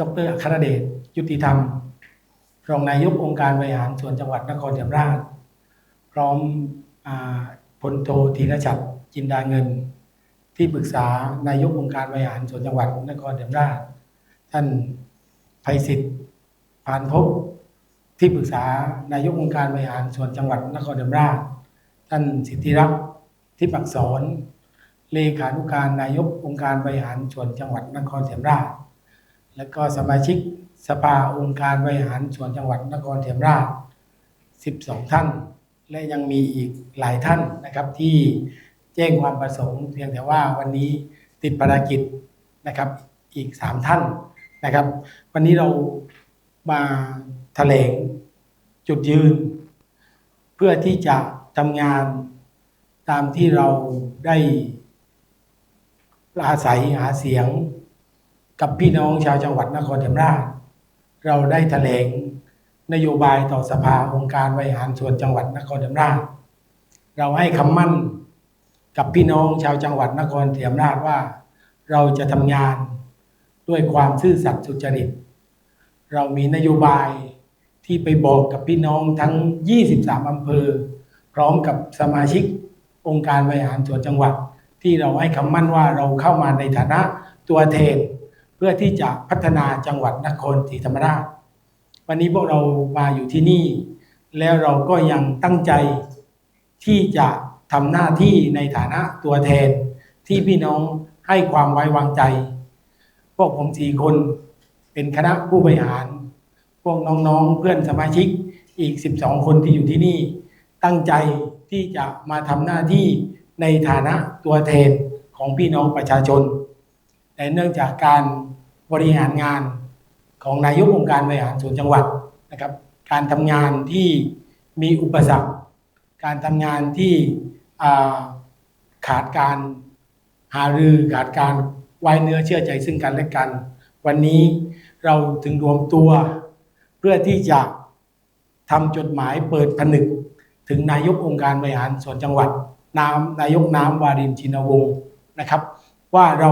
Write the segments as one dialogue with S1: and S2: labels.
S1: ดรอัครเดชยุติธรรม รองนายกองค์การบริหารส่วนจังหวัดนครศรีธรรมราช พร้อมอพลโทธีรชัดจินดาเงิน ที่ปรึกษานายกองค์การบริหารส่วนจังหวัดนครศรีธรรมราช ท่านไพศิษฐ์พานภพที่ปรึกษานายกองค์การบริหารส่วนจังหวัดนครศรีธรรมราช ท่านสิทธิรักษ์ที่ปักษรเลขานุการนายกองค์การบริหารส่วนจังหวัดนครศรีธรรมราช และก็สมาชิกสภาองค์การบริหารส่วนจังหวัดนครศรีธรรมราช 12 ท่าน และยังมีอีกหลายท่านนะครับที่แจ้งความประสงค์ เพียงแต่ว่าวันนี้ติดภารกิจนะครับอีก 3 ท่านนะครับ วันนี้เรามาแถลงจุดยืน เพื่อที่จะทำงานตามที่เราได้อาศัยหาเสียง กับพี่น้องชาวจังหวัดนครศรีธรรมราช เราได้แถลงนโยบายต่อสภาองค์การบริหารส่วนจังหวัดนครศรีธรรมราช เราให้คำมั่นกับพี่น้องชาวจังหวัดนครศรีธรรมราชว่า เราจะทำงานด้วยความซื่อสัตย์สุจริต เรามีนโยบายที่ไปบอกกับพี่น้องทั้ง 23 อำเภอ พร้อมกับสมาชิกองค์การบริหารส่วนจังหวัด ที่เราให้คำมั่นว่าเราเข้ามาในฐานะตัวแทน เพื่อที่จะพัฒนาจังหวัดนครศรีธรรมราช วันนี้พวกเรามาอยู่ที่นี่ แล้วเราก็ยังตั้งใจที่จะทำหน้าที่ในฐานะตัวแทนที่พี่น้องให้ความไว้วางใจ พวกผมสี่คนเป็นคณะผู้บริหาร พวกน้องๆเพื่อนสมาชิกอีก 12 คนที่อยู่ที่นี่ ตั้งใจที่จะมาทำหน้าที่ในฐานะตัวแทนของพี่น้องประชาชน แต่เนื่องจากการบริหารงานของนายกองค์การบริหารส่วนจังหวัดนะครับ การทำงานที่มีอุปสรรค การทำงานที่ขาดการหารือขาดการไว้เนื้อเชื่อใจซึ่งกันและกัน วันนี้เราถึงรวมตัวเพื่อที่จะทำจดหมายเปิดผนึก ถึงนายกองค์การบริหารส่วนจังหวัดน้ำนายกน้ำวารินชินวงศ์นะครับ ว่าเรา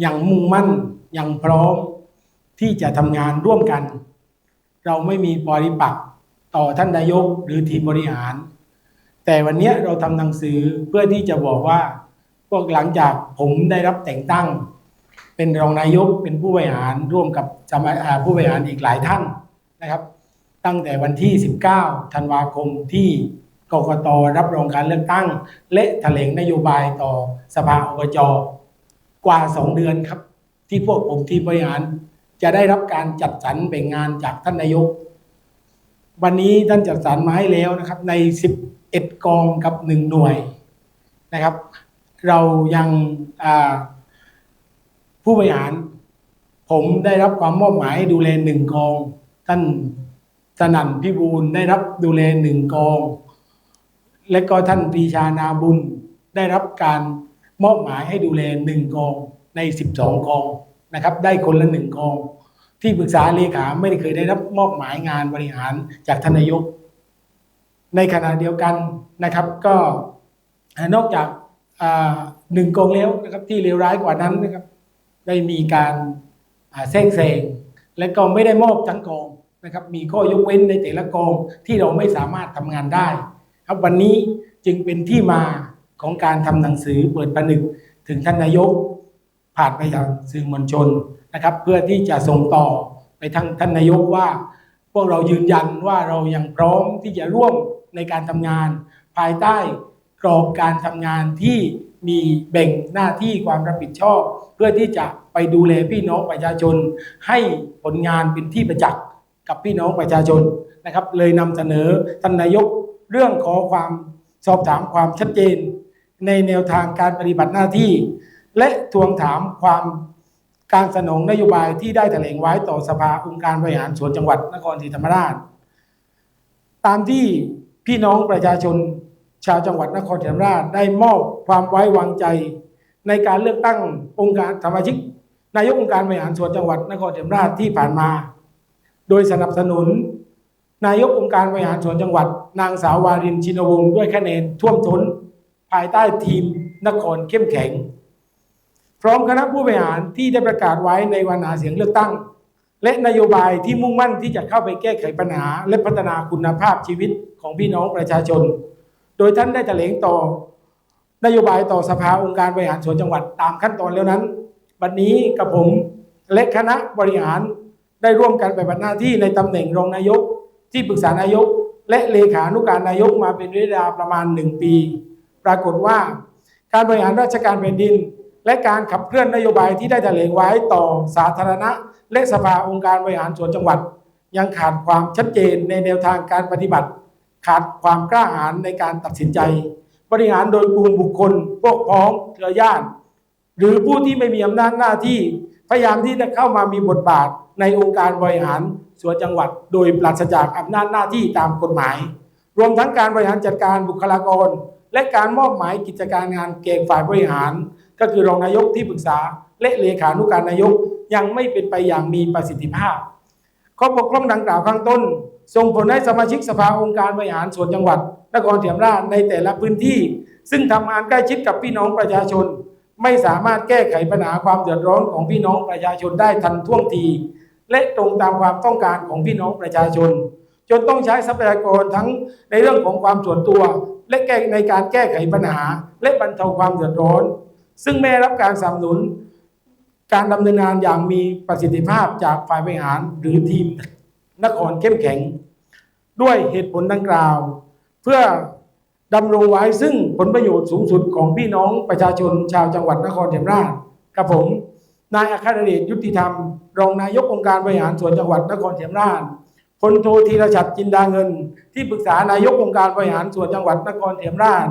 S1: อยังมุ่งมั่นอยังพร้อมที่จะทำงานร่วมกัน เราไม่มีปริปักษ์ต่อท่านนายกหรือทีมบริหาร แต่วันนี้เราทำหนังสือเพื่อที่จะบอกว่า พวกหลังจากผมได้รับแต่งตั้ง เป็นรองนายกเป็นผู้บริหารร่วมกับสมาผู้บริหารอีกหลายท่านนะครับ ตั้งแต่วันที่ 19 ธันวาคมที่กกตรับรองการเลือกตั้ง และแถลงนโยบายต่อสภาอบจ กว่า2เดือนครับ ที่พวกผมทีมบริหาร จะได้รับการจัดสรรแบ่งงานจากท่านนายก วันนี้ท่านจัดสรรมาให้แล้วนะครับ ใน 11 กองกับ1หน่วยนะครับ เรายังผู้บริหาร ผมได้รับความมอบหมายดูแลหนึ่งกอง ท่านสนั่นพิบูลได้รับดูแลหนึ่งกอง และก็ท่านปีชานาบุญได้รับการ มอบหมายให้ดูแลหนึ่งกองในสิบสองกองนะครับได้คนละหนึ่งกอง ที่ปรึกษาเลขาไม่ได้เคยได้รับมอบหมายงานบริหารจากทนายก ในขณะเดียวกันนะครับก็นอกจากหนึ่งกองแล้วนะครับที่เลวร้ายกว่านั้นนะครับได้มีการอ่าแซงแซงและก็ไม่ได้มอบทั้งกองนะครับมีข้อยกเว้นในแต่ละกองที่เราไม่สามารถทำงานได้ ครับวันนี้จึงเป็นที่มา ของการทำหนังสือเปิดผนึกถึงท่านนายก ผ่านไปยังสื่อมวลชนนะครับ เพื่อที่จะส่งต่อไปทางท่านนายกว่า พวกเรายืนยันว่าเรายังพร้อมที่จะร่วมในการทำงาน ภายใต้กรอบการทำงานที่มีแบ่งหน้าที่ความรับผิดชอบ เพื่อที่จะไปดูแลพี่น้องประชาชน ให้ผลงานเป็นที่ประจักษ์กับพี่น้องประชาชนนะครับ เลยนำเสนอท่านนายกเรื่องขอความสอบถามความชัดเจน ในแนวทางการปฏิบัติหน้าที่ และทวงถามความการสนองนโยบายที่ได้แถลงไว้ต่อสภาองค์การบริหารส่วนจังหวัดนครศรีธรรมราช ตามที่พี่น้องประชาชนชาวจังหวัดนครศรีธรรมราชได้มอบความไว้วางใจ ในการเลือกตั้งองค์การสมาชิก นายกองค์การบริหารส่วนจังหวัดนครศรีธรรมราชที่ผ่านมา โดยสนับสนุน นายกองค์การบริหารส่วนจังหวัด นางสาววารินชินวงศ์ด้วยคะแนนท่วมท้น ภายใต้ทีมนครเข้มแข็ง พร้อมคณะผู้บริหารที่ได้ประกาศไว้ในวันหาเสียงเลือกตั้ง และนโยบายที่มุ่งมั่นที่จะเข้าไปแก้ไขปัญหา และพัฒนาคุณภาพชีวิตของพี่น้องประชาชน โดยท่านได้แถลงต่อนโยบายต่อสภาองค์การบริหารส่วนจังหวัดตามขั้นตอนแล้วนั้นบัดนี้กับผมและคณะบริหารได้ร่วมกันไปฏิบัติหน้าที่ในตำแหน่งรองนายก ที่ปรึกษานายก และเลขานุการนายกมาเป็นเวลาประมาณหนึ่งปี ปรากฏว่า การบริหารราชการแผ่นดิน และการขับเคลื่อนนโยบายที่ได้แถลงไว้ต่อสาธารณะ และสภาองค์การบริหารส่วนจังหวัด ยังขาดความชัดเจนในแนวทางการปฏิบัติ ขาดความกล้าหาญในการตัดสินใจ บริหารโดยกลุ่มบุคคลพวกพ้องเครือญาติหรือผู้ที่ไม่มีอำนาจหน้าที่พยายามที่จะเข้ามามีบทบาทในองค์การบริหารส่วนจังหวัด โดยปราศจากอำนาจหน้าที่ตามกฎหมาย รวมทั้งการบริหารจัดการบุคลากร และการมอบหมายกิจการงานเก่งฝ่ายบริหาร ก็คือรองนายกที่ปรึกษา และเลขานุการนายกยังไม่เป็นไปอย่างมีประสิทธิภาพข้อบกพร่องดังกล่าวข้างต้น ส่งผลให้สมาชิกสภาองค์การบริหารส่วนจังหวัดนครศรีธรรมราชในแต่ละพื้นที่ ซึ่งทำงานใกล้ชิดกับพี่น้องประชาชน ไม่สามารถแก้ไขปัญหาความเดือดร้อนของพี่น้องประชาชนได้ทันท่วงที และตรงตามความต้องการของพี่น้องประชาชน จนต้องใช้ทรัพยากรทั้งในเรื่องของความส่วนตัว และแก้ในการแก้ไขปัญหา และบรรเทาความเดือดร้อน ซึ่งไม่รับการสนับสนุน การดำเนินงานอย่างมีประสิทธิภาพจากฝ่ายบริหารหรือทีมนครเข้มแข็ง ด้วยเหตุผลดังกล่าว เพื่อดำรงไว้ซึ่งผลประโยชน์สูงสุดของพี่น้องประชาชนชาวจังหวัดนครศรีธรรมราชกับผมนายอัครเดชยุติธรรม รองนายกองค์การบริหารส่วนจังหวัดนครศรีธรรมราช พลโทธีรชัดจินดาเงิน ที่ปรึกษานายกองค์การบริหารส่วนจังหวัดนครศรีธรรมราช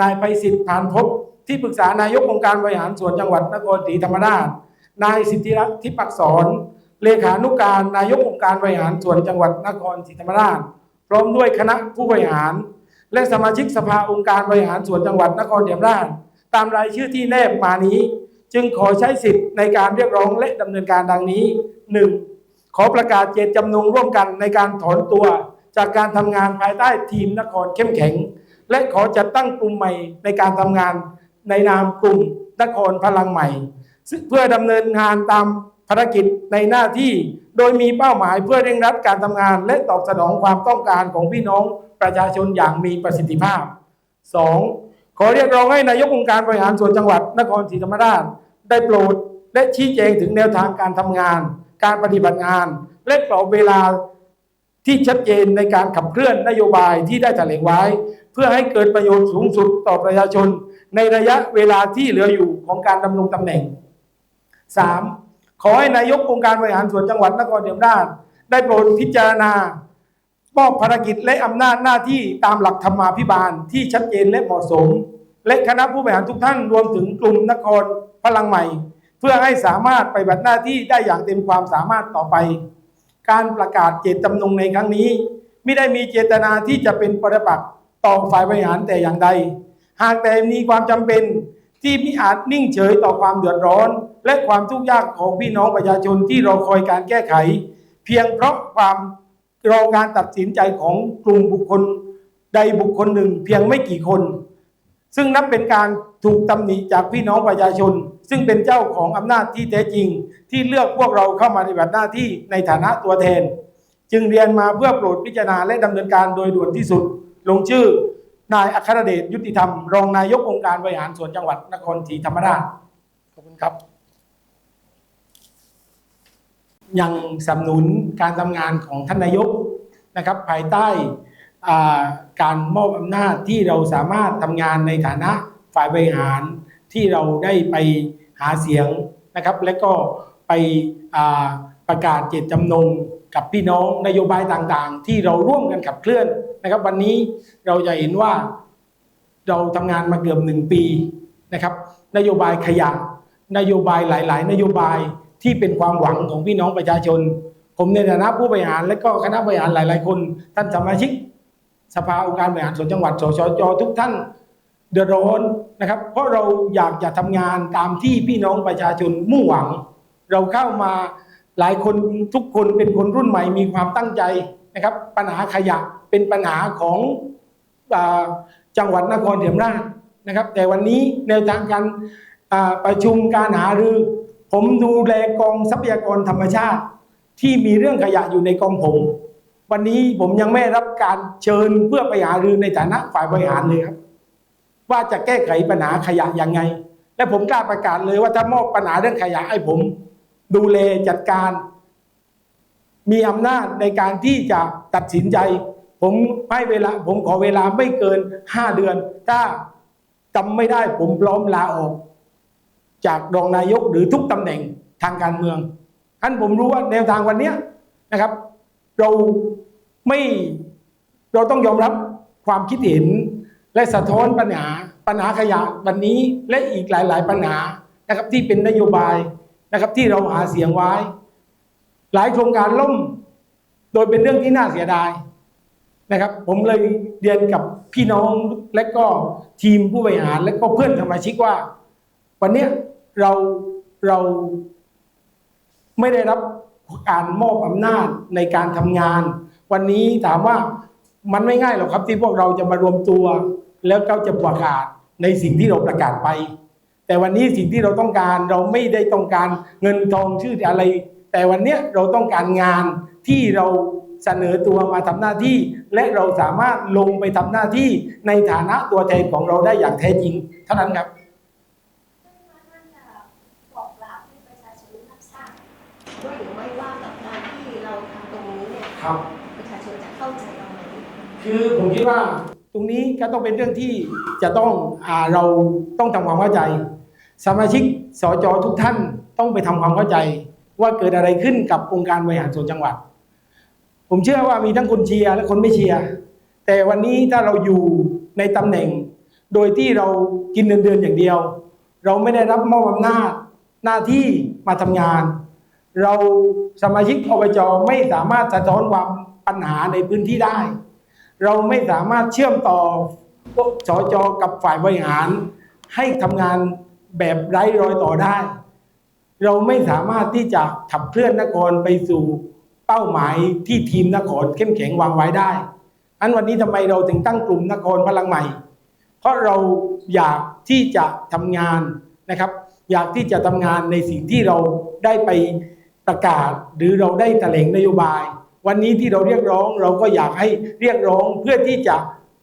S1: นายไพศิษฐ์ผานภพที่ปรึกษานายกองค์การบริหารส่วนจังหวัดนครศรีธรรมราช นายสิทธิรัตน์ทิปักษรเลขานุการนายกองค์การบริหารส่วนจังหวัดนครศรีธรรมราช พร้อมด้วยคณะผู้บริหาร และสมาชิกสภาองค์การบริหารส่วนจังหวัดนครศรีธรรมราช ตามรายชื่อที่แนบมานี้ จึงขอใช้สิทธิ์ในการเรียกร้องและดำเนินการดังนี้ 1. ขอประกาศเจตจำนงร่วมกันในการถอนตัว จากการทำงานภายใต้ทีมนครเข้มแข็ง และขอจัดตั้งกลุ่มใหม่ในการทำงานในนามกลุ่มนครพลังใหม่ซึ่งเพื่อดำเนินงานตามภารกิจในหน้าที่ โดยมีเป้าหมายเพื่อเร่งรัดการทำงาน และตอบสนองความต้องการของพี่น้องประชาชนอย่างมีประสิทธิภาพ 2. ขอเรียกร้องให้นายกองค์การบริหารส่วนจังหวัดนครศรีธรรมราช ได้โปรดและชี้แจงถึงแนวทางการทำงาน การปฏิบัติงาน และกรอบเวลาที่ชัดเจนในการขับเคลื่อนนโยบายที่ได้แถลงไว้ เพื่อให้เกิดประโยชน์สูงสุดต่อประชาชน ในระยะเวลาที่เหลืออยู่ของการดำรงตำแหน่ง 3. ขอให้นายกองค์การบริหารส่วนจังหวัดนครศรีธรรมราชได้โปรดพิจารณามอบภารกิจและอำนาจหน้าที่ตามหลักธรรมาภิบาลที่ชัดเจนและเหมาะสม และคณะผู้บริหารทุกท่านรวมถึงกลุ่มนครพลังใหม่ เพื่อให้สามารถไปฏิบัติหน้าที่ได้อย่างเต็มความสามารถต่อไป การประกาศเจตจำนงในครั้งนี้ ไม่ได้มีเจตนาที่จะเป็นปฏิปักษ์ต่อฝ่ายบริหารแต่อย่างใด หากแต่มีความจำเป็นที่มิอาจนิ่งเฉยต่อความเดือดร้อน และความทุกข์ยากของพี่น้องประชาชนที่รอคอยการแก้ไข เพียงเพราะความรอการตัดสินใจของกลุ่มบุคคลใดบุคคลหนึ่ง เพียงไม่กี่คน ซึ่งนับเป็นการถูกตำหนิจากพี่น้องประชาชน ซึ่งเป็นเจ้าของอำนาจที่แท้จริง ที่เลือกพวกเราเข้ามาปฏิบัติหน้าที่ในฐานะตัวแทน จึงเรียนมาเพื่อโปรดพิจารณาและดำเนินการโดยด่วนที่สุด ลงชื่อนายอัครเดชยุติธรรม รองนายกองค์การบริหารส่วนจังหวัดนครศรีธรรมราชขอบคุณครับ ยังสนับสนุนการทำงานของท่านนายกนะครับ ภายใต้ การมอบอำนาจที่เราสามารถทำงานในฐานะฝ่ายบริหารที่เราได้ไปหาเสียงนะครับ และก็ไปประกาศเจตจำนงกับพี่น้องนโยบายต่างๆ ที่เราร่วมกันขับเคลื่อนนะครับ วันนี้เราจะเห็นว่าเราทำงานมาเกือบหนึ่งปีนะครับ นโยบายขยะนโยบายหลาย ๆ นโยบายที่เป็นความหวังของพี่น้องประชาชน ผมในฐานะผู้บริหารและก็คณะบริหารหลาย ๆ คน ท่านสมาชิก สภาองค์การบริหารส่วนจังหวัดสชจทุกท่านเดือดร้อนนะครับ เพราะเราอยากจะทำงานตามที่พี่น้องประชาชนมุ่งหวัง เราเข้ามาหลายคนทุกคนเป็นคนรุ่นใหม่มีความตั้งใจนะครับ ปัญหาขยะเป็นปัญหาของอจังหวัดนครศรีธรรมราชนะครับ แต่วันนี้แนวทางการประชุมการหารือ ผมดูแลกองทรัพยากรธรรมชาติ ที่มีเรื่องขยะอยู่ในกองผม วันนี้ผมยังไม่รับการเชิญเพื่อไปหารือในฐานะฝ่ายบริหารเลยครับ ว่าจะแก้ไขปัญหาขยะยังไง และผมกล้าประกาศเลยว่าถ้ามอบปัญหาเรื่องขยะให้ผม ดูแลจัดการ มีอำนาจในการที่จะตัดสินใจ ผมให้เวลา ผมขอเวลาไม่เกินห้าเดือน ถ้าจำไม่ได้ผมพร้อมลาออก จากรองนายกหรือทุกตำแหน่งทางการเมืองท่านผมรู้ว่าแนวทางวันนี้นะครับ เราไม่เราต้องยอมรับความคิดเห็น และสะท้อนปัญหาปัญหาขยะวันนี้และอีกหลาย ๆ ปัญหานะครับที่เป็นนโยบายนะครับที่เราหาเสียงไว้ หลายโครงการล่ม โดยเป็นเรื่องที่น่าเสียดายนะครับ ผมเลยเรียนกับพี่น้องและก็ทีมผู้บริหารและก็เพื่อนสมาชิกว่า วันนี้เราเราไม่ได้รับ การมอบอำนาจในการทำงาน วันนี้ถามว่ามันไม่ง่ายหรอกครับที่พวกเราจะมารวมตัว แล้วก็จะประกาศในสิ่งที่เราประกาศไป แต่วันนี้สิ่งที่เราต้องการเราไม่ได้ต้องการเงินทองชื่ออะไร แต่วันนี้เราต้องการงานที่เราเสนอตัวมาทำหน้าที่ และเราสามารถลงไปทำหน้าที่ในฐานะตัวแทนของเราได้อย่างแท้จริงเท่านั้นครับ
S2: ท่านจะบอกกล่าวให้ประชาชนรับทราบด้วยหรือไม่ว่ากับการที่เราทำตรงนี้เนี่ย
S1: ครับ
S2: ประชาชนจะเข้าใจเราไหม
S1: คือผมคิดว่าตรงนี้ก็ต้องเป็นเรื่องที่จะต้องอาเราต้องทำความเข้าใจ สมาชิกสจทุกท่านต้องไปทำความเข้าใจ ว่าเกิดอะไรขึ้นกับองค์การบริหารส่วนจังหวัด ผมเชื่อว่ามีทั้งคนเชียร์และคนไม่เชียร์แต่วันนี้ถ้าเราอยู่ในตำแหน่ง โดยที่เรากินเงินเดือนอย่างเดียว เราไม่ได้รับมอบอำนาจหน้าที่มาทำงาน เราสมาชิกอบจไม่สามารถสะท้อนความปัญหาในพื้นที่ได้ เราไม่สามารถเชื่อมต่อพวกสจกับฝ่ายบริหาร ให้ทำงานแบบไร้รอยต่อได้ เราไม่สามารถที่จะขับเคลื่อนนครไปสู่เป้าหมายที่ทีมนครเข้มแข็งวางไว้ได้ อันวันนี้ทำไมเราถึงตั้งกลุ่มนครพลังใหม่ เพราะเราอยากที่จะทำงานนะครับ อยากที่จะทำงานในสิ่งที่เราได้ไป ประกาศหรือเราได้แถลงนโยบาย วันนี้ที่เราเรียกร้องเราก็อยากให้เรียกร้องเพื่อที่จะ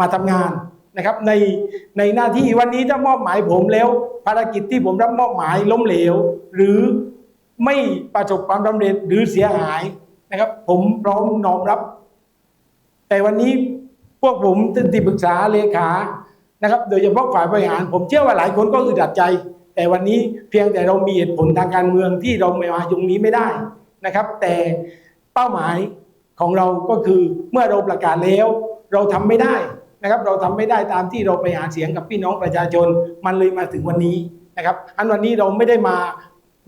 S1: มาทำงานนะครับในในหน้าที่วันนี้ถ้ามอบหมายผมแล้ว ภารกิจที่ผมรับมอบหมายล้มเหลว หรือไม่ประสบความสำเร็จหรือเสียหายนะครับ ผมพร้อมน้อมรับ แต่วันนี้พวกผมที่ปรึกษาเลขานะครับ โดยเฉพาะฝ่ายบริหาร ผมเชื่อว่าหลายคนก็อึดอัดใจ แต่วันนี้เพียงแต่เรามีเหตุผลทางการเมืองที่เราไม่มาตรงนี้ไม่ได้นะครับ แต่เป้าหมายของเราก็คือเมื่อเราประกาศแล้ว เราทำไม่ได้นะครับ เราทำไม่ได้ตามที่เราไปหาเสียงกับพี่น้องประชาชนมันเลยมาถึงวันนี้นะครับ อันวันนี้เราไม่ได้มา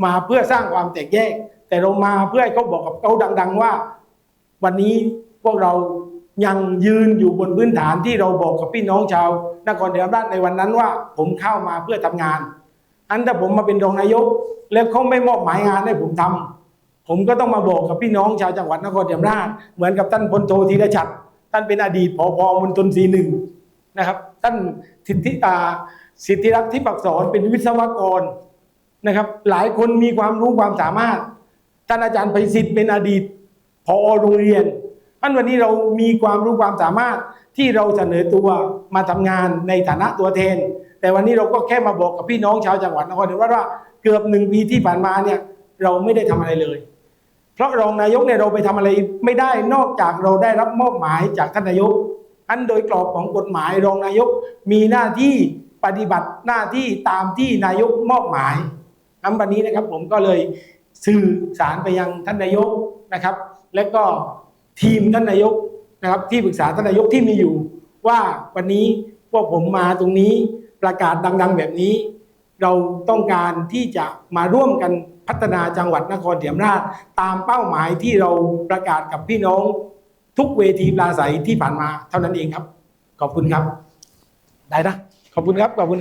S1: มาเพื่อสร้างความแตกแยก แต่เรามาเพื่อให้เขาบอกกับเขาดัง ๆ ว่า วันนี้พวกเรายังยืนอยู่บนพื้นฐานที่เราบอกกับพี่น้องชาวนครศรีธรรมราชในวันนั้นว่า ผมเข้ามาเพื่อทำงาน อันถ้าผมมาเป็นรองนายก แล้วเขาไม่มอบหมายงานให้ผมทำผมก็ต้องมาบอกกับพี่น้องชาวจังหวัดนครศรีธรรมราชเหมือนกับท่านพลโทธีรชัดท่านเป็นอดีตผอมณฑลศรีหนึ่งนะครับ ท่านสิทธิตาสิทธิรักษ์ที่ปักษรเป็นวิศวกรนะครับ หลายคนมีความรู้ความสามารถ ท่านอาจารย์ไพศิษฐ์เป็นอดีตพอโรงเรียนอันวันนี้เรามีความรู้ความสามารถที่เราเสนอตัวมาทำงานในฐานะตัวแทน แต่วันนี้เราก็แค่มาบอกกับพี่น้องชาวจังหวัดนครศรีธรรมราชว่าเกือบหนึ่งปีที่ผ่านมาเนี่ยเราไม่ได้ทำอะไรเลย เพราะรองนายกเนี่ยเราไปทำอะไรไม่ได้นอกจากเราได้รับมอบหมายจากท่านนายกอันโดยกรอบของกฎหมายรองนายกมีหน้าที่ปฏิบัติหน้าที่ตามที่นายกมอบหมายอันวันนี้นะครับผมก็เลยสื่อสารไปยังท่านนายกนะครับ และก็ทีมท่านนายกนะครับที่ปรึกษาท่านนายกที่มีอยู่ ว่าวันนี้พวกผมมาตรงนี้ ประกาศดัง ๆ แบบนี้ เราต้องการที่จะมาร่วมกันพัฒนาจังหวัดนครเสียมราช ตามเป้าหมายที่เราประกาศกับพี่น้องทุกเวทีปราศัยที่ผ่านมาเท่านั้นเองครับ ขอบคุณครับ ได้นะ ขอบคุณครับ ขอบคุณครับ